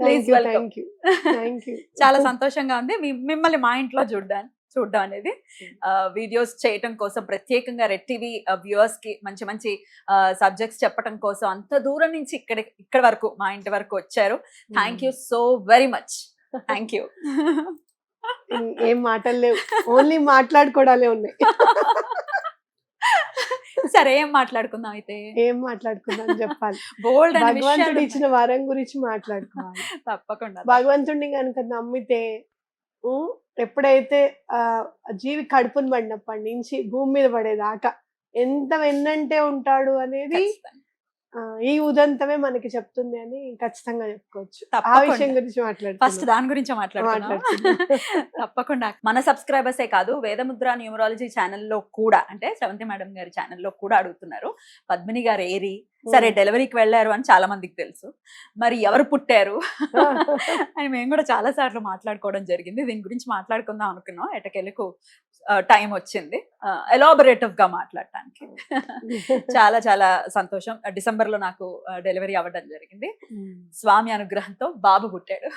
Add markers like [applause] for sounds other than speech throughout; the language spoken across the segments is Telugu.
please welcome [laughs] చాలా సంతోషంగా ఉంది. మిమ్మల్ని మా ఇంట్లో చూడ్డాను చూడడం అనేది. వీడియోస్ చేయటం కోసం ప్రత్యేకంగా రెడ్ టీవీ వ్యూవర్స్కి మంచి మంచి సబ్జెక్ట్స్ చెప్పడం కోసం అంత దూరం నుంచి ఇక్కడ ఇక్కడ వరకు మా ఇంటి వరకు వచ్చారు. Thank you so very much thank you ఏం మాటలు లేవు. ఓన్లీ మాట్లాడుకోవడాలే ఉన్నాయి. [laughs] సరే ఏం మాట్లాడుకుందాం అయితే? ఏం మాట్లాడుకుందాం చెప్పాలి. [laughs] బోల్డ్ భగవంతుడు ఇచ్చిన వరం గురించి మాట్లాడుకోవాలి. తప్పకుండా భగవంతుడిని కనుక నమ్మితే ఎప్పుడైతే ఆ జీవి కడుపుని పడినప్పటి నుంచి భూమి మీద పడేదాకా ఎంత వెన్నంటే ఉంటాడు అనేది ఈ ఉదంతమే మనకి చెప్తుంది అని ఖచ్చితంగా చెప్పుకోవచ్చు. ఆ. విషయం గురించి ఫస్ట్ మాట్లాడుతున్నాం దాని గురించి మాట్లాడుకుందాం. తప్పకుండా. మన సబ్స్క్రైబర్సే కాదు వేదముద్ర న్యూమరాలజీ ఛానల్లో కూడా అంటే శ్రవంతి మేడం గారి ఛానల్లో కూడా అడుగుతున్నారు. పద్మిని గారు ఏరి సరే డెలివరీకి వెళ్ళారు అని చాలా మందికి తెలుసు. మరి ఎవరు పుట్టారు? [laughs] అని మేము కూడా చాలా సార్లు మాట్లాడుకోవడం జరిగింది. దీని గురించి మాట్లాడుకుందాం అనుకున్నాం. ఎటకెళ్ళకు టైం వచ్చింది. ఎలాబరేటివ్గా మాట్లాడటానికి. [laughs] చాలా చాలా సంతోషం. డిసెంబర్లో నాకు డెలివరీ అవ్వడం జరిగింది. స్వామి అనుగ్రహంతో బాబు పుట్టాడు.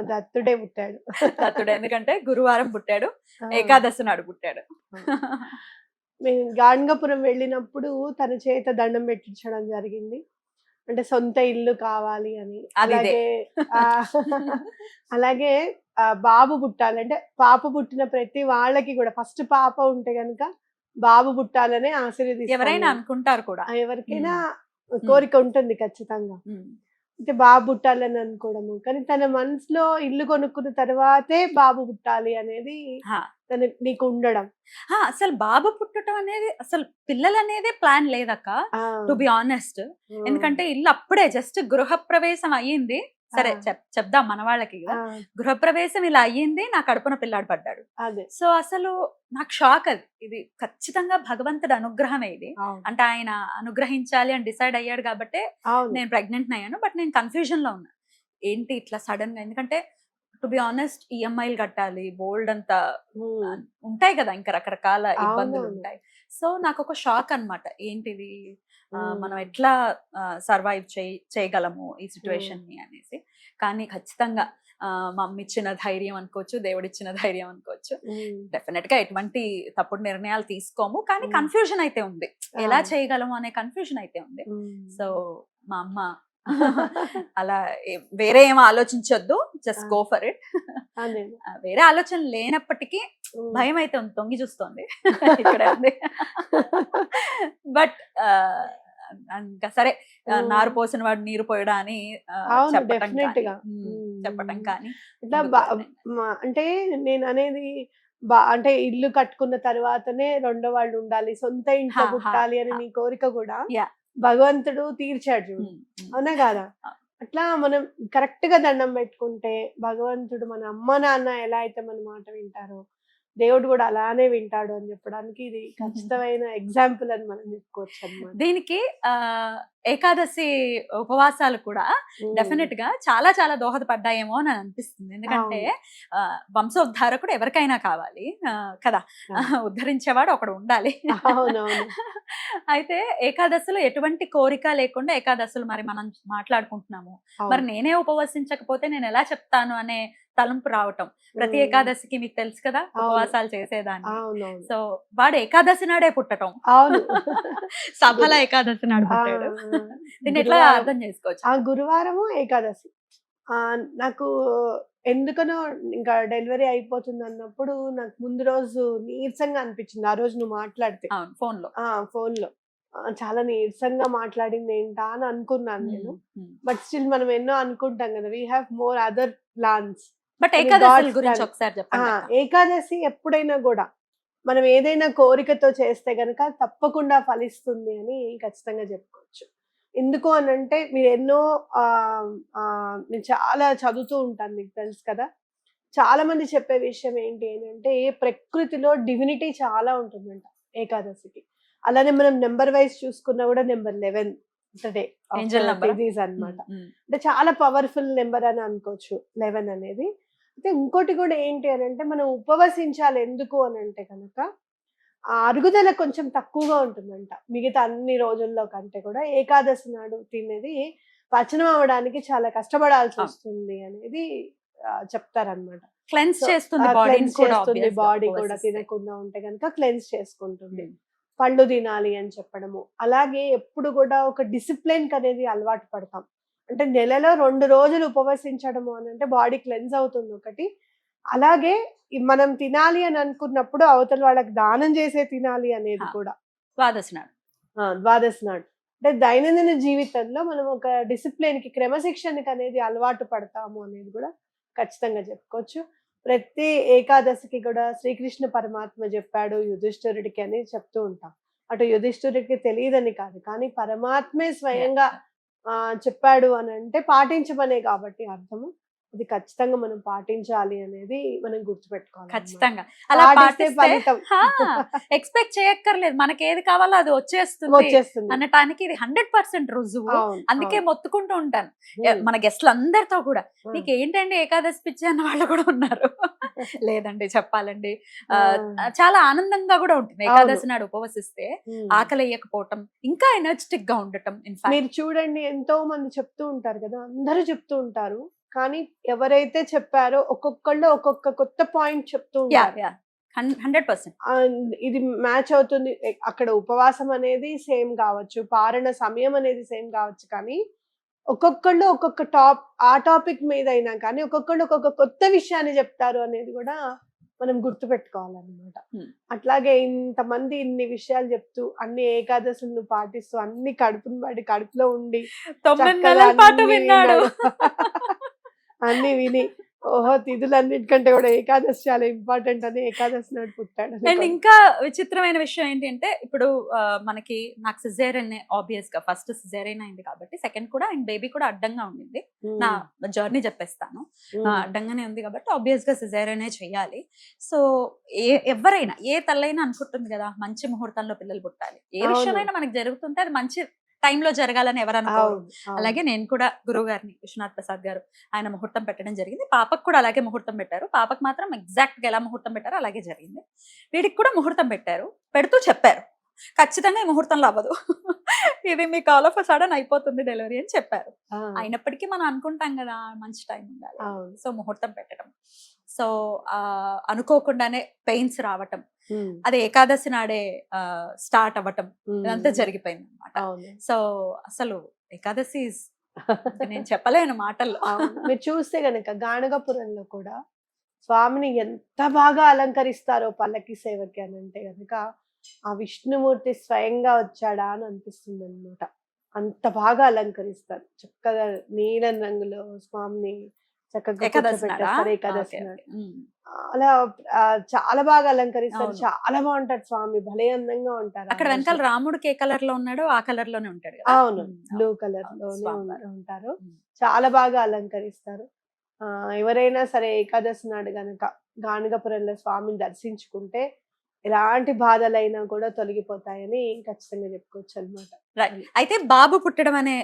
దత్తుడే పుట్టాడు. [laughs] దత్తుడు ఎందుకంటే గురువారం పుట్టాడు. ఏకాదశి నాడు పుట్టాడు. మేము గాణగపురం వెళ్ళినప్పుడు తన చేత దండం పెట్టించడం జరిగింది. అంటే సొంత ఇల్లు కావాలి అని. అలాగే అలాగే బాబు పుట్టాలి. అంటే పాప పుట్టిన ప్రతి వాళ్ళకి కూడా ఫస్ట్ పాప ఉంటే గనుక బాబు పుట్టాలనే ఆశీర్వదిస్తాం ఎవరైనా. అనుకుంటారు కూడా. ఎవరికైనా కోరిక ఉంటుంది ఖచ్చితంగా. అయితే బాబు పుట్టాలని అనుకోవడము. కానీ తన మనసులో ఇల్లు కొనుక్కున్న తర్వాతే బాబు పుట్టాలి అనేది. తన నీకు ఉండడం. అసలు బాబు పుట్టడం అనేది అసలు పిల్లలు అనేదే ప్లాన్ లేదక్క టు బి ఆనెస్ట్. ఎందుకంటే ఇల్లు అప్పుడే జస్ట్ గృహప్రవేశం అయ్యింది. సరే. చెప్ చెప్దాం మన వాళ్ళకి గృహప్రవేశం ఇలా అయ్యింది నా కడుపున పిల్లాడు పడ్డాడు. సో అసలు నాకు షాక్ అది. ఇది ఖచ్చితంగా భగవంతుడి అనుగ్రహమే ఇది. అంటే ఆయన అనుగ్రహించాలి అని డిసైడ్ అయ్యాడు కాబట్టి నేను ప్రెగ్నెంట్ అయ్యాను. బట్ నేను కన్ఫ్యూజన్లో ఉన్నా. ఏంటి ఇట్లా సడన్గా ఎందుకంటే టు బి ఆనెస్ట్ ఈఎంఐలు కట్టాలి బోల్డ్ అంత ఉంటాయి కదా ఇంకా రకరకాల ఇబ్బందులు. ఉంటాయి. సో నాకు ఒక షాక్ అన్నమాట. ఏంటిది? మనం ఎట్లా సర్వైవ్ చేయగలము ఈ సిచ్యువేషన్ని అనేసి. కానీ ఖచ్చితంగా ఆ, మా అమ్మ ఇచ్చిన ధైర్యం అనుకోవచ్చు దేవుడిచ్చిన ధైర్యం అనుకోవచ్చు. డెఫినెట్గా ఎటువంటి తప్పుడు నిర్ణయాలు తీసుకోము కానీ. కన్ఫ్యూజన్ అయితే ఉంది. ఎలా. చేయగలము అనే కన్ఫ్యూజన్ అయితే ఉంది. సో మా అమ్మ [laughs] అలా వేరే ఏం ఆలోచించొద్దు జస్ట్. Go for it. వేరే ఆలోచన లేనప్పటికీ భయం అయితే ఉంది తొంగి చూస్తోంది. [laughs] ఇక్కడ [laughs] బట్ ఇంకా సరే. నారు పోసిన వాడు నీరు పోయడా అని చెప్పటం కానీ, ఇట్లా అంటే నేను అనేది బా అంటే ఇల్లు కట్టుకున్న తర్వాతనే రెండో వాళ్ళు ఉండాలి సొంత ఇంట్లో పుట్టాలి అని. నీ కోరిక కూడా. భగవంతుడు తీర్చాడు చూడు. అవునా కాదా. అట్లా మనం కరెక్ట్గా దండం పెట్టుకుంటే భగవంతుడు మన అమ్మ నాన్న ఎలా అయితే మన మాట వింటారో దేవుడు కూడా అలానే వింటాడు అని చెప్పడానికి ఇది ఖచ్చితమైన ఎగ్జాంపుల్ అని మనం చెప్పుకోవచ్చు అనమాట దీనికి ఆ ఏకాదశి ఉపవాసాలు కూడా డెఫినెట్గా చాలా చాలా దోహదపడ్డాయేమో అని అనిపిస్తుంది. ఎందుకంటే ఆ, వంశోద్ధారకుడు ఎవరికైనా కావాలి. కదా. ఉద్ధరించేవాడు ఒకడు ఉండాలి. అయితే ఏకాదశిలో ఎటువంటి కోరిక లేకుండా ఏకాదశులు మరి మనం మాట్లాడుకుంటున్నాము. మరి నేనే ఉపవసించకపోతే నేను ఎలా చెప్తాను అనే తలంపు రావటం. ప్రతి. ఏకాదశికి మీకు తెలుసు కదా. ఉపవాసాలు చేసేదాన్ని. సో వాడు ఏకాదశి నాడే పుట్టటం. అవును. [laughs] సఫల ఏకాదశి నాడు పుట్టాడు. దీన్ని ఎట్లా అర్థం చేసుకోవచ్చు? ఆ గురువారము ఏకాదశి. నాకు ఎందుకనో ఇంకా డెలివరీ అయిపోతుంది అన్నప్పుడు నాకు ముందు రోజు నీరసంగా అనిపించింది. ఆ రోజు నువ్వు మాట్లాడితే. ఫోన్లో ఆ ఫోన్లో చాలా నీరసంగా మాట్లాడింది ఏంటా అని అనుకున్నాను నేను. బట్ స్టిల్ మనం ఎన్నో అనుకుంటాం కదా we have more other plans but Ekadashi గురించి. ఒకసారి చెప్పండి. ఏకాదశి ఎప్పుడైనా కూడా మనం ఏదైనా కోరికతో చేస్తే గనక తప్పకుండా ఫలిస్తుంది అని ఖచ్చితంగా చెప్పుకోవచ్చు. ఎందుకు అని అంటే మీరు ఎన్నో నేను చాలా చదువుతూ ఉంటాను మీకు తెలుసు కదా. చాలా మంది చెప్పే విషయం ఏంటి అని అంటే ప్రకృతిలో డివినిటీ చాలా ఉంటుందంట ఏకాదశికి. అలానే మనం నెంబర్ వైజ్ చూసుకున్నా కూడా నెంబర్ లెవెన్ డే ఉమ్, అంటే చాలా పవర్ఫుల్ నెంబర్ అని అనుకోవచ్చు లెవెన్ అనేది. అయితే ఇంకోటి కూడా ఏంటి అని అంటే మనం ఉపవసించాలి ఎందుకు అని అంటే కనుక ఆ అరుగుదల కొంచెం తక్కువగా ఉంటుందంట మిగతా అన్ని రోజుల్లో కంటే కూడా ఏకాదశి నాడు తినేది పచనం అవ్వడానికి చాలా కష్టపడాల్సి. వస్తుంది అనేది ఆ, చెప్తారన్నమాట క్లెన్స్ చేస్తుంది చేస్తుంది బాడీ కూడా. తినకుండా ఉంటే కనుక క్లెన్స్ చేసుకుంటుంది. పళ్ళు తినాలి అని చెప్పడము అలాగే ఎప్పుడు కూడా ఒక డిసిప్లిన్ అనేది అలవాటు పడతాం అంటే నెలలో రెండు రోజులు ఉపవసించడము అని అంటే బాడీ క్లెన్స్ అవుతుంది ఒకటి. అలాగే మనం తినాలి అని అనుకున్నప్పుడు అవతల వాళ్ళకి దానం చేసే తినాలి అనేది. కూడా. ద్వాదశి నాడు. ద్వాదశి నాడు. అంటే దైనందిన జీవితంలో మనం ఒక డిసిప్లిన్కి క్రమశిక్షణకి అనేది అలవాటు పడతాము అనేది కూడా ఖచ్చితంగా చెప్పుకోవచ్చు. ప్రతి ఏకాదశికి కూడా శ్రీకృష్ణ పరమాత్మ చెప్పాడు యుధిష్ఠిరుడికి అని చెప్తూ ఉంటాం. అటు యుధిష్ఠిరుడికి తెలియదని కాదు కానీ పరమాత్మే స్వయంగా చెప్పాడు అని అంటే పాటించమనే కాబట్టి అర్థము. అది ఖచ్చితంగా మనం పాటించాలి అనేది మనం గుర్తుపెట్టుకోవాలి. ఖచ్చితంగా. అలా పాటిస్తే ఎక్స్పెక్ట్ చేయక్కర్లేదు. మనకి ఏది కావాలో అది వచ్చేస్తుంది. వచ్చేస్తుంది. అనటానికి ఇది హండ్రెడ్ పర్సెంట్ రుజువు. అందుకే. మొత్తుకుంటూ ఉంటాను. మన గెస్ట్లు అందరితో కూడా. నీకు ఏంటండి ఏకాదశి పిచ్చి అన్న వాళ్ళు కూడా ఉన్నారు. [laughs] లేదండి చెప్పాలండి. చాలా ఆనందంగా కూడా ఉంటుంది. ఏకాదశి నాడు ఉపవసిస్తే. ఆకలి వేయకపోవటం ఇంకా ఎనర్జెటిక్గా ఉండటం మీరు చూడండి ఎంతో మంది చెప్తూ ఉంటారు కదా అందరూ చెప్తూ ఉంటారు కానీ ఎవరైతే చెప్పారో ఒక్కొక్కళ్ళు ఒక్కొక్క కొత్త పాయింట్ చెప్తూ ఉంటారు. Hundred percent. ఇది మ్యాచ్ అవుతుంది. అక్కడ ఉపవాసం అనేది సేమ్ కావచ్చు పారణ సమయం అనేది సేమ్ కావచ్చు కానీ ఒక్కొక్కళ్ళు ఒక్కొక్క టాప్ ఆ టాపిక్ మీద అయినా కానీ ఒక్కొక్కళ్ళు ఒక్కొక్క కొత్త విషయాన్ని చెప్తారు అనేది కూడా మనం గుర్తుపెట్టుకోవాలన్నమాట. అట్లాగే ఇంతమంది ఇన్ని విషయాలు చెప్తూ అన్ని ఏకాదశులను పాటిస్తూ అన్ని కడుపుని పడి కడుపులో ఉండి తొమ్మిది పాటు విన్నాడు. అన్ని విని ఓహో తిథులన్నిటికంటే కూడా ఏకాదశి చాలా ఇంపార్టెంట్ అని ఏకాదశి నాడు పుట్టాడు అండ్. ఇంకా విచిత్రమైన విషయం ఏంటి అంటే ఇప్పుడు మనకి నాకు సిజేరియన్ ఆబ్వియస్గా ఫస్ట్ సిజేరియన్ అయింది కాబట్టి సెకండ్ కూడా అండ్ బేబీ కూడా అడ్డంగా ఉండింది. నా జర్నీ చెప్పేస్తాను. అడ్డంగానే ఉంది కాబట్టి ఆబ్వియస్గా సిజేరియనే చెయ్యాలి సో ఏ ఎవరైనా ఏ తల్లైనా అనుకుంటుంది కదా మంచి ముహూర్తంలో పిల్లలు పుట్టాలి. ఏ. విషయమైనా మనకి జరుగుతుంటే అది మంచి టైంలో జరగాలని ఎవరు అనుకోరు. అలాగే నేను కూడా గురువు గారిని విశ్వనాథ్ ప్రసాద్ గారు ఆయన ముహూర్తం పెట్టడం జరిగింది. పాపకు కూడా అలాగే ముహూర్తం పెట్టారు. పాపకు మాత్రం ఎగ్జాక్ట్గా ఎలా ముహూర్తం పెట్టారో అలాగే జరిగింది. వీడికి కూడా ముహూర్తం పెట్టారు. పెడుతూ చెప్పారు. ఖచ్చితంగా ఈ ముహూర్తంలో అవ్వదు. ఇది మీకు ఆల్ ఆఫ్ సడన్ అయిపోతుంది డెలివరీ అని చెప్పారు. అయినప్పటికీ మనం అనుకుంటాం కదా మంచి టైం ఉండాలి. సో ముహూర్తం పెట్టడం. సో అనుకోకుండానే పెయిన్స్ రావటం. అది ఏకాదశి నాడే స్టార్ట్ అవ్వటం. ఇదంతా జరిగిపోయింది అనమాట సో అసలు ఏకాదశి [laughs] నేను చెప్పలేను మాటల్లో. మీరు చూస్తే గనక గాణగపురంలో కూడా స్వామిని ఎంత బాగా అలంకరిస్తారో పల్లకి సేవకి అని అంటే గనక ఆ విష్ణుమూర్తి స్వయంగా వచ్చాడా అని అనిపిస్తుంది అనమాట అంత బాగా అలంకరిస్తారు. చక్కగా నీలం రంగులో స్వామిని చక్కగా ఏకాదశి? కూర్చోబెట్టేస్తారు. అలా చాలా బాగా అలంకరిస్తారు. చాలా బాగుంటారు స్వామి. భలే అందంగా ఉంటారు అక్కడ. వెనకాల రాముడికి ఏ కలర్లో ఉన్నాడో ఆ కలర్లోనే ఉంటాడు అవును. బ్లూ. కలర్లోనే ఉంటారు. చాలా బాగా అలంకరిస్తారు. ఆ ఎవరైనా సరే ఏకాదశి నాడు గనక గాణగపురంలో స్వామిని దర్శించుకుంటే ఎలాంటి బాధలైనా కూడా తొలగిపోతాయని ఖచ్చితంగా చెప్పుకోవచ్చు అనమాట Right. అయితే బాబు పుట్టడం అనే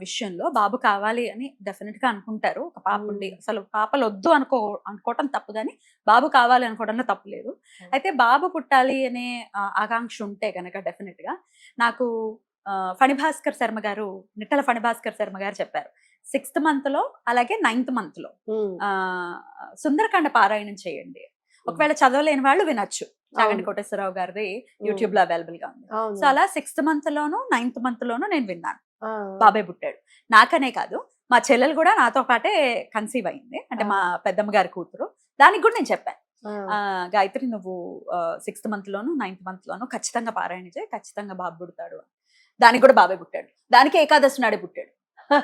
విషయంలో బాబు కావాలి అని డెఫినెట్గా అనుకుంటారు. ఒక పాప ఉండి. అసలు పాపలు వద్దు అనుకో అనుకోవటం తప్పు కానీ బాబు కావాలి అనుకోవడంలో తప్పు లేదు. అయితే బాబు పుట్టాలి అనే ఆకాంక్ష ఉంటే గనక డెఫినెట్గా నాకు ఫణిభాస్కర్ శర్మ గారు నిట్టల ఫణిభాస్కర్ శర్మ గారు చెప్పారు. సిక్స్త్ మంత్లో అలాగే నైన్త్ మంత్లో ఆ, సుందరకాండ పారాయణం చేయండి. ఒకవేళ చదవలేని వాళ్ళు వినొచ్చు. చాగంటి కోటేశ్వరరావు గారిది యూట్యూబ్లో అవైలబుల్గా ఉంది సో అలా సిక్స్త్ మంత్ లోను నైన్త్ మంత్ లోను నేను విన్నాను. బాబాయ్ పుట్టాడు. నాకనే కాదు మా చెల్లెలు కూడా నాతో పాటే కన్సీవ్ అయింది. అంటే మా పెద్దమ్మ గారి కూతురు. దానికి కూడా నేను చెప్పాను. గాయత్రి నువ్వు సిక్స్త్ మంత్ లోను నైన్త్ మంత్ లోను ఖచ్చితంగా పారాయణ చేయి ఖచ్చితంగా బాబు పుడతాడు దానికి కూడా బాబాయ్ పుట్టాడు. దానికి ఏకాదశి నాడే పుట్టాడు.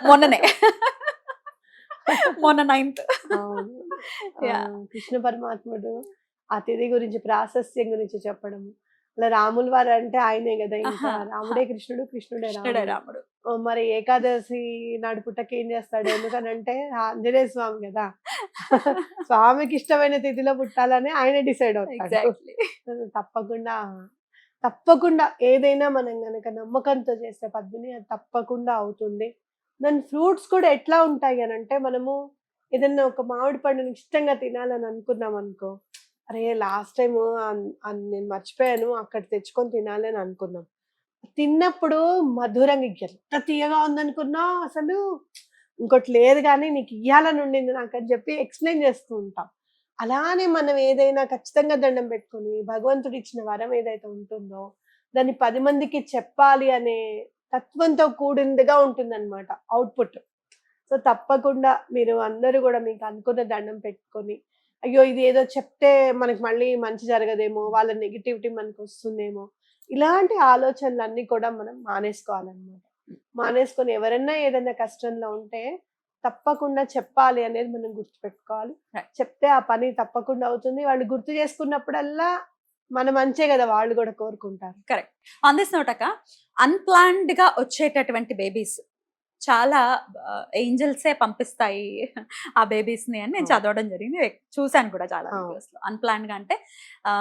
మొన్ననే. [laughs] మొన్న నైన్త్. కృష్ణ పరమాత్ముడు. ఆ తిథి గురించి ప్రాశస్త్యం గురించి చెప్పడము. అలా రాముల వారు అంటే ఆయనే కదా ఇంకా. రాముడే కృష్ణుడు కృష్ణుడే రాముడు. మరి ఏకాదశి నాడు పుట్టకి ఏం చేస్తాడు? ఎందుకనంటే ఆంజనేయ స్వామి కదా. [laughs] స్వామికి ఇష్టమైన తిథిలో పుట్టాలని ఆయన డిసైడ్ అవుతాడు. తప్పకుండా తప్పకుండా ఏదైనా మనం గనక నమ్మకంతో చేస్తే పద్మిని అది తప్పకుండా అవుతుంది. దాని ఫ్రూట్స్ కూడా ఎట్లా ఉంటాయి అని అంటే మనము ఏదైనా ఒక మామిడి పండుని ఇష్టంగా తినాలని అనుకున్నాం అనుకో అరే లాస్ట్ టైం నేను మర్చిపోయాను అక్కడ తెచ్చుకొని తినాలి అని అనుకున్నాం. తిన్నప్పుడు మధురంగా ఎంత తీయగా ఉందనుకున్నా అసలు ఇంకోటి లేదు కానీ నీకు ఇయ్యాలని ఉండింది నాకు అని చెప్పి ఎక్స్ప్లెయిన్ చేస్తూ ఉంటాం. అలానే మనం ఏదైనా ఖచ్చితంగా దండం పెట్టుకొని భగవంతుడు ఇచ్చిన వరం ఏదైతే ఉంటుందో దాన్ని పది మందికి చెప్పాలి అనే తత్వంతో కూడిందిగా ఉంటుందన్నమాట అవుట్పుట్. సో తప్పకుండా మీరు అందరూ కూడా మీకు అనుకున్న దండం పెట్టుకొని అయ్యో ఇది ఏదో చెప్తే మనకి మళ్ళీ మంచి జరగదేమో వాళ్ళ నెగిటివిటీ మనకు వస్తుందేమో. ఇలాంటి ఆలోచనలన్నీ కూడా మనం మానేసుకోవాలన్నమాట. మానేసుకొని ఎవరైనా ఏదైనా కష్టంలో ఉంటే తప్పకుండా చెప్పాలి అనేది మనం గుర్తుపెట్టుకోవాలి. చెప్తే ఆ పని తప్పకుండా అవుతుంది. వాళ్ళు గుర్తు చేసుకున్నప్పుడల్లా మన మంచే కదా వాళ్ళు కూడా కోరుకుంటారు. ఆన్ దిస్ నోట్ అక్క అన్ప్లాన్డ్గా వచ్చేటటువంటి బేబీస్ చాలా ఏంజల్సే పంపిస్తాయి ఆ బేబీస్ని అని నేను. చదవడం జరిగింది చూశాను కూడా చాలా అవును. వీడియోస్లో అన్ప్లాన్డ్గా అంటే ఆ,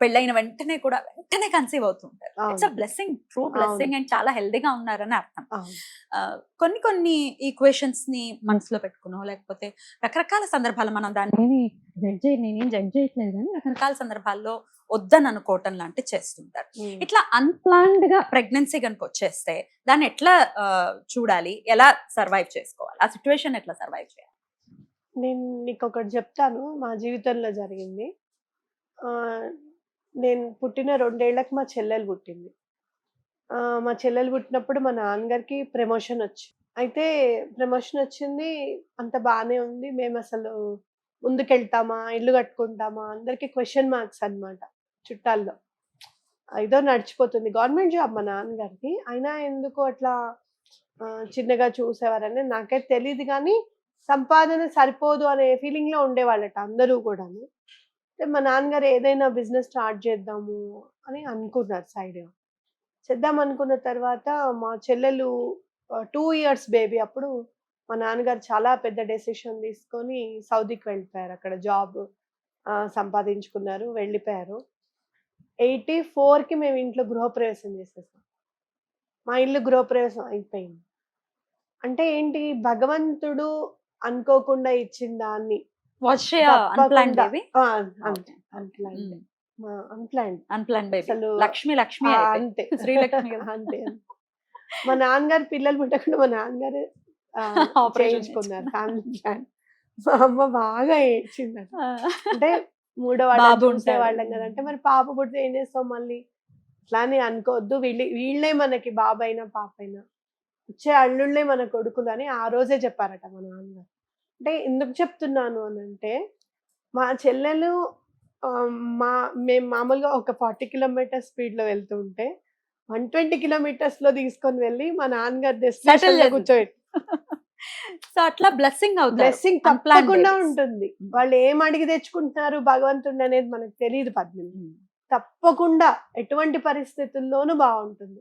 పెళ్ళైన వెంటనే కూడా వెంటనే కన్సీవ్ అవుతుంటారు it's a. Blessing true blessing and చాలా హెల్దీగా ఉన్నారని అర్థం కొన్ని కొన్ని ఈక్వేషన్స్ని మనసులో పెట్టుకునో లేకపోతే రకరకాల సందర్భాలు మనం దాన్ని జడ్జ్ చేయ నేనేం జడ్జ్ చేయట్లేదు కానీ రకరకాల సందర్భాల్లో వద్దని అనుకోవటం లాంటివి చేస్తుంటారు. ఇట్లా అన్ప్లాన్డ్గా ప్రెగ్నెన్సీ కనుక వచ్చేస్తే దాన్ని ఎట్లా చూడాలి? ఎలా సర్వైవ్ చేసుకోవాలి? ఆ సిచ్యువేషన్ ఎట్లా సర్వైవ్ చేయాలి? నేను నీకు ఒకటి చెప్తాను. మా జీవితంలో జరిగింది. నేను పుట్టిన రెండేళ్ళకు మా చెల్లెలు పుట్టింది. ఆ, మా చెల్లెలు పుట్టినప్పుడు మా నాన్నగారికి ప్రమోషన్ వచ్చి అయితే ప్రమోషన్ వచ్చింది. అంత బాగానే ఉంది. మేము అసలు ముందుకెళ్తామా? ఇల్లు కట్టుకుంటామా? అందరికీ క్వశ్చన్ మార్క్స్ అన్నమాట చుట్టాల్లో. ఏదో నడిచిపోతుంది. గవర్నమెంట్ జాబ్ మా నాన్నగారికి అయినా ఎందుకు అట్లా చిన్నగా చూసేవారని నాకైతే తెలియదు కానీ సంపాదన సరిపోదు అనే ఫీలింగ్లో ఉండేవాళ్ళట అందరూ కూడాను. అంటే మా నాన్నగారు ఏదైనా బిజినెస్ స్టార్ట్ చేద్దాము అని అనుకున్నారు సైడ్ చేద్దాం అనుకున్న తర్వాత మా చెల్లెలు టూ ఇయర్స్ బేబీ అప్పుడు మా నాన్నగారు చాలా పెద్ద డెసిషన్ తీసుకొని సౌదీకి వెళ్ళిపోయారు అక్కడ జాబ్ సంపాదించుకున్నారు వెళ్ళిపోయారు. ఎయిటీ కి మేము ఇంట్లో గృహప్రవేశం చేసేసాం. మా ఇల్లు గృహప్రవేశం అయిపోయింది. అంటే ఏంటి? భగవంతుడు అనుకోకుండా ఇచ్చిన దాన్ని లక్ష్మి లక్ష్మి. [laughs] అంతే. అంతే. మా నాన్నగారు పిల్లలు పుట్టకుండా మా నాన్నగారు [laughs] చేయించుకున్నారు. ఫ్యామిలీ ప్లాన్ [laughs] [laughs] మా అమ్మ బాగా ఏడ్చింది అంటే మూడో వాళ్ళు ఉంటాడు. వాళ్ళం కదా. అంటే మరి పాప పుడితే ఏం చేస్తాం మళ్ళీ? అట్లానే అనుకోవద్దు. వీళ్ళే వీళ్ళే మనకి బాబైనా పాప అయినా వచ్చే అల్లుళ్ళే మన కొడుకులు అని ఆ రోజే చెప్పారట మా నాన్నగారు అంటే ఎందుకు చెప్తున్నాను అని అంటే మా చెల్లెలు మా మేము మామూలుగా ఒక ఫార్టీ కిలోమీటర్ స్పీడ్లో వెళ్తుంటే వన్ ట్వంటీ కిలోమీటర్స్లో తీసుకొని వెళ్ళి మా నాన్నగారు చేసేసి. కూర్చోబెట్టి సో అట్లా బ్లెస్సింగ్ అవుతుంది బ్లెస్సింగ్ తప్పకుండా. ఉంటుంది. Mm. వాళ్ళు ఏం అడిగి తెచ్చుకుంటున్నారు భగవంతుడు అనేది మనకు తెలియదు పద్మిని. తప్పకుండా ఎటువంటి పరిస్థితుల్లోనూ బాగుంటుంది.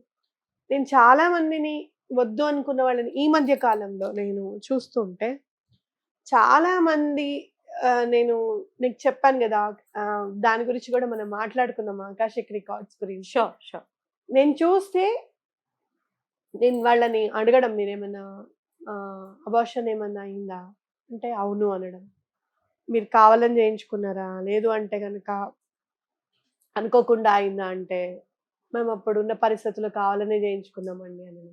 నేను చాలా మందిని వద్దు అనుకున్న వాళ్ళని ఈ మధ్య కాలంలో నేను చూస్తుంటే చాలా మంది నేను నీకు చెప్పాను కదా దాని గురించి కూడా మనం మాట్లాడుకుందాం ఆకాశిక్ రికార్డ్స్ గురించి. షూర్ షూర్ నేను చూస్తే నేను వాళ్ళని అడగడం మీరేమన్నా అబార్షన్ ఏమన్నా అయిందా? అంటే అవును అనడం. మీరు కావాలని చేయించుకున్నారా? లేదు అంటే కనుక అనుకోకుండా అయిందా అంటే మేము అప్పుడు ఉన్న పరిస్థితుల్లో కావాలనే చేయించుకున్నామండి అని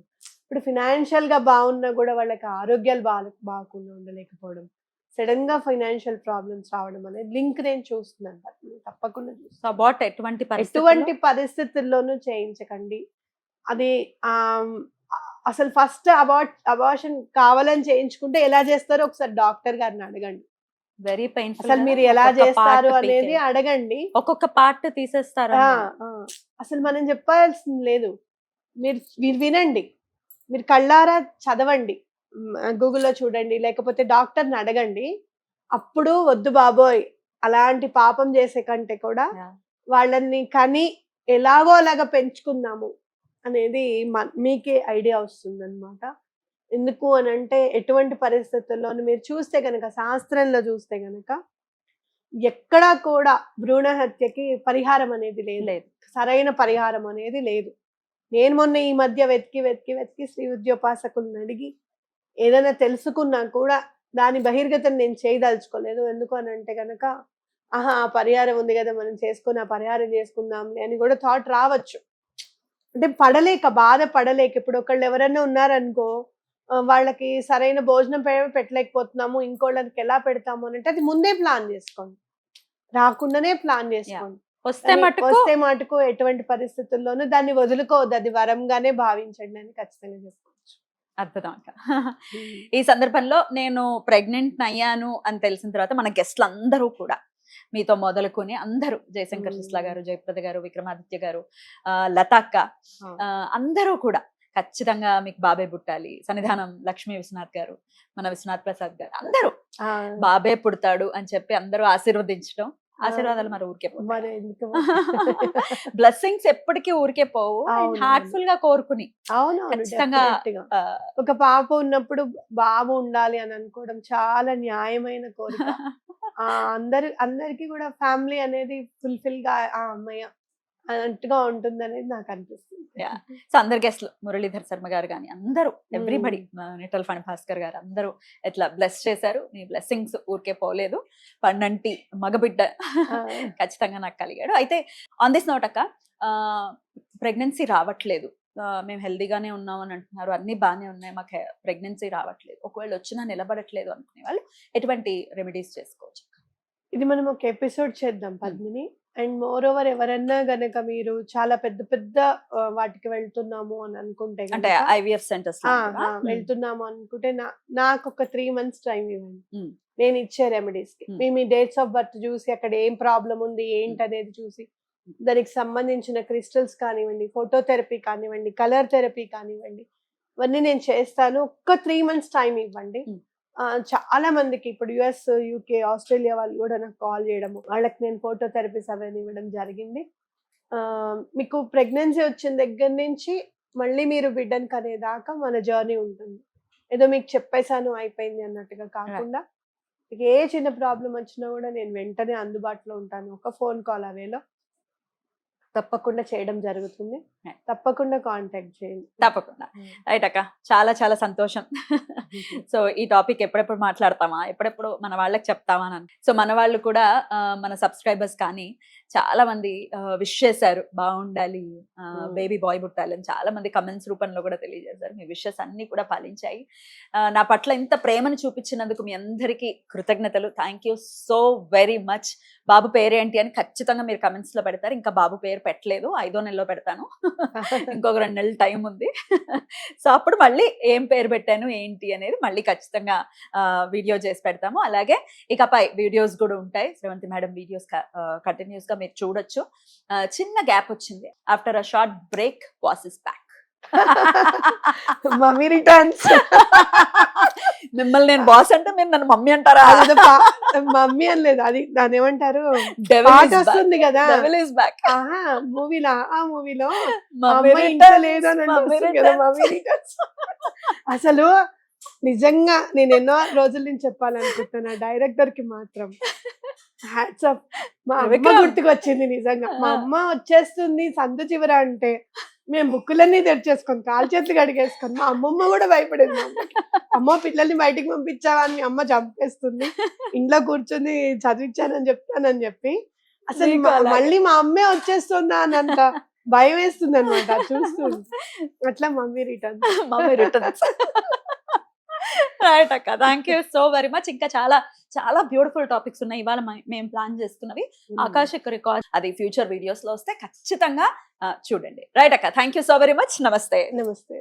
ఇప్పుడు ఫినాన్షియల్గా బాగున్నా కూడా వాళ్ళకి ఆరోగ్యాలు బాగా బాగున్నా ఉండలేకపోవడం. సడన్గా ఫైనాన్షియల్ ప్రాబ్లమ్స్ రావడం అనేది లింక్ నేను చూస్తున్నాను. తప్పకుండా అబౌట్ ఎటువంటి ఎటువంటి పరిస్థితుల్లో? పరిస్థితుల్లోనూ చేయించకండి. అది అసలు ఫస్ట్ అబార్ట్ అబార్షన్ కావాలని చేయించుకుంటే ఎలా చేస్తారో ఒకసారి డాక్టర్ గారిని అడగండి. వెరీ పెయిన్ఫుల్ అసలు మీరు ఎలా చేస్తారు అనేది అడగండి. ఒక్కొక్క పార్ట్ తీసేస్తారు. అసలు మనం చెప్పాల్సింది లేదు. మీరు మీరు వినండి. మీరు కళ్ళారా చదవండి. గూగుల్లో చూడండి. లేకపోతే డాక్టర్ని అడగండి. అప్పుడు వద్దు బాబోయ్ అలాంటి పాపం చేసే కంటే కూడా. వాళ్ళని కని ఎలాగో అలాగా పెంచుకుందాము. అనేది మ- మీకే ఐడియా వస్తుంది అనమాట ఎందుకు అని అంటే ఎటువంటి పరిస్థితుల్లోనూ మీరు చూస్తే గనక శాస్త్రంలో చూస్తే గనక ఎక్కడా కూడా భ్రూణ హత్యకి పరిహారం అనేది లేదు. సరైన పరిహారం అనేది లేదు. నేను మొన్న ఈ మధ్య వెతికి వెతికి వెతికి శ్రీ ఉద్యోపాసకులను అడిగి ఏదైనా తెలుసుకున్నా కూడా దాని బహిర్గతం నేను చేయదలుచుకోలేదు. ఎందుకు అని అంటే కనుక ఆహా పరిహారం ఉంది కదా మనం చేసుకుని ఆ పరిహారం చేసుకుందాంలే అని కూడా థాట్ రావచ్చు. అంటే పడలేక బాధ పడలేక ఇప్పుడు ఒకళ్ళు ఎవరైనా ఉన్నారనుకో వాళ్ళకి సరైన భోజనం పెట్టలేకపోతున్నాము ఇంకోళ్ళకి ఎలా పెడతాము అని అంటే అది ముందే ప్లాన్ చేసుకోండి. రాకుండానే ప్లాన్ చేసుకోండి. వస్తే మటుకు వస్తే మటుకు ఎటువంటి పరిస్థితుల్లోనూ దాన్ని వదులుకోవద్దు అది వరంగానే భావించండి అని ఖచ్చితంగా చెప్పుకోవచ్చు అక్క ఈ సందర్భంలో నేను ప్రెగ్నెంట్ అయ్యాను అని తెలిసిన తర్వాత మన గెస్ట్లు అందరూ కూడా మీతో మొదలుకొని అందరూ జయశంకర్. శిస్లా గారు జయప్రద గారు విక్రమాదిత్య గారు ఆ, లత అక్క ఆ. ఆ, అందరూ కూడా ఖచ్చితంగా మీకు బాబే పుట్టాలి సన్నిధానం లక్ష్మీ విశ్వనాథ్ గారు మన విశ్వనాథ్ ప్రసాద్ గారు అందరూ బాబే పుడతాడు అని చెప్పి అందరూ ఆశీర్వదించడం ఆశీర్వాదాలు మరి ఊరికే బ్లెస్సింగ్స్ [laughs] ఎప్పటికీ ఊరికే పోవు. హార్ట్ఫుల్గా కోరుకుని. అవును ఖచ్చితంగా ఒక పాప ఉన్నప్పుడు బాబు ఉండాలి అని అనుకోవడం చాలా న్యాయమైన కోరిక. ఆ అందరు అందరికి కూడా ఫ్యామిలీ అనేది ఫుల్ఫిల్గా ఆ అమ్మాయి అన్నట్టుగా ఉంటుంది అనేది నాకు అనిపిస్తుంది. [laughs] సో అందరు గెస్ట్లు మురళీధర్ శర్మ గారు కానీ అందరూ ఎవ్రీబడి నిటల్ ఫణి భాస్కర్ గారు అందరూ ఇట్లా బ్లెస్ చేశారు. మీ బ్లెస్సింగ్స్ ఊరికే పోలేదు. పన్నంటి మగబిడ్డ [laughs] ఖచ్చితంగా నాకు కలిగాడు. అయితే ఆన్ దిస్ నోట్ అక్క ప్రెగ్నెన్సీ రావట్లేదు. మేము హెల్దీగానే ఉన్నాం అని అంటున్నారు. అన్ని బాగానే ఉన్నాయి. మాకు ప్రెగ్నెన్సీ రావట్లేదు. ఒకవేళ వచ్చినా నిలబడట్లేదు అనుకునే వాళ్ళు ఎటువంటి రెమెడీస్ చేసుకోవచ్చు. ఇది మనం ఒక ఎపిసోడ్ చేద్దాం పద్మిని. అండ్ మోర్ ఓవర్ ఎవరన్నా గనక మీరు చాలా పెద్ద పెద్ద వాటికి వెళ్తున్నాము అని అనుకుంటే అంటే ఐవీఎఫ్ సెంటర్స్ వెళ్తున్నాము అనుకుంటే నాకు ఒక త్రీ మంత్స్ టైం ఇవ్వండి. నేను ఇచ్చే రెమెడీస్కి. మేము ఈ డేట్స్ ఆఫ్ బర్త్ చూసి అక్కడ ఏం ప్రాబ్లం ఉంది ఏంటి అనేది చూసి దానికి సంబంధించిన క్రిస్టల్స్ కానివ్వండి ఫోటోథెరపీ కానివ్వండి కలర్ థెరపీ కానివ్వండి ఇవన్నీ నేను చేస్తాను. ఒక్క త్రీ మంత్స్ టైం ఇవ్వండి. చాలా మందికి ఇప్పుడు యుఎస్ యూకే ఆస్ట్రేలియా వాళ్ళు కూడా నాకు కాల్ చేయడము వాళ్ళకి నేను ఫోటో థెరపీస్ అవన్నీ ఇవ్వడం జరిగింది. మీకు ప్రెగ్నెన్సీ వచ్చిన దగ్గర నుంచి మళ్ళీ మీరు బిడ్డను కనేదాకా మన జర్నీ ఉంటుంది. ఏదో మీకు చెప్పేశాను అయిపోయింది అన్నట్టుగా కాకుండా మీకు ఏ చిన్న ప్రాబ్లం వచ్చినా కూడా నేను వెంటనే అందుబాటులో ఉంటాను ఒక ఫోన్ కాల్ అవేలో తప్పకుండా చేయడం జరుగుతుంది. తప్పకుండా కాంటాక్ట్ చేయండి. తప్పకుండా. రైట్ అక్క. చాలా చాలా సంతోషం. [laughs] సో ఈ టాపిక్ ఎప్పుడెప్పుడు మాట్లాడతామా? ఎప్పుడెప్పుడు మన వాళ్ళకి చెప్తామా అని. సో మన వాళ్ళు కూడా మన సబ్స్క్రైబర్స్ కానీ చాలా మంది విష్ చేశారు. బాగుండాలి. బేబీ బాయ్ పుట్టాలి అని చాలా మంది కమెంట్స్ రూపంలో కూడా తెలియజేశారు. మీ విషెస్ అన్ని కూడా ఫలించాయి. ఆ, నా పట్ల ఇంత ప్రేమను చూపించినందుకు మీ అందరికీ కృతజ్ఞతలు. Thank you so very much. బాబు పేరేంటి అని ఖచ్చితంగా మీరు కమెంట్స్లో పెడతారు. ఇంకా బాబు పేరు పెట్టలేదు. ఐదో నెలలో పెడతాను. [laughs] ఇంకొక రెండు నెలలు టైం ఉంది. సో అప్పుడు మళ్ళీ ఏం పేరు పెట్టాను ఏంటి అనేది మళ్ళీ ఖచ్చితంగా వీడియో చేసి పెడతాము. అలాగే ఇకపై వీడియోస్ కూడా ఉంటాయి. శ్రవంతి మేడం వీడియోస్ కంటిన్యూస్గా మీరు చూడొచ్చు. చిన్న గ్యాప్ వచ్చింది. After a short break was is back mummy returns మిమ్మల్ని నేను బాస్ అంటే మీరు నన్ను మమ్మీ అంటారా? మమ్మీ అని లేదు. అది దాని ఏమంటారు. వస్తుంది కదా. Back. ఆహా మూవీలా ఆ మూవీలో లేదు అని అసలు నిజంగా నేను ఎన్నో రోజుల నుంచి చెప్పాలనుకుంటున్నా. డైరెక్టర్కి మాత్రం. హ్యాట్స్ ఆఫ్ మా అమ్మ విక్రమ్. గుర్తుకు వచ్చింది నిజంగా. మా. అమ్మ వచ్చేస్తుంది సందు చివర అంటే మేము బుక్కులన్నీ తెరిచేసుకొని కాలు చేతులు కడిగేసుకొని మా అమ్మమ్మ కూడా భయపడేది. అమ్మ పిల్లల్ని బయటికి పంపించావా అని అమ్మ చంపేస్తుంది. ఇంట్లో కూర్చొని చదివించానని చెప్తానని చెప్పి. అసలు. మళ్ళీ మా అమ్మే వచ్చేస్తుందా అన్నంత భయం వేస్తుంది అనమాట చూస్తూ అట్లా mummy return mummy returns. Right అక్క thank you so very much. ఇంకా చాలా చాలా బ్యూటిఫుల్ టాపిక్స్ ఉన్నాయి. ఇవాళ మేము ప్లాన్ చేసుకున్నవి. ఆకాశ రికార్డ్. అది ఫ్యూచర్ వీడియోస్లో వస్తే ఖచ్చితంగా చూడండి. రైట్ అక్క thank you so very much. నమస్తే. నమస్తే.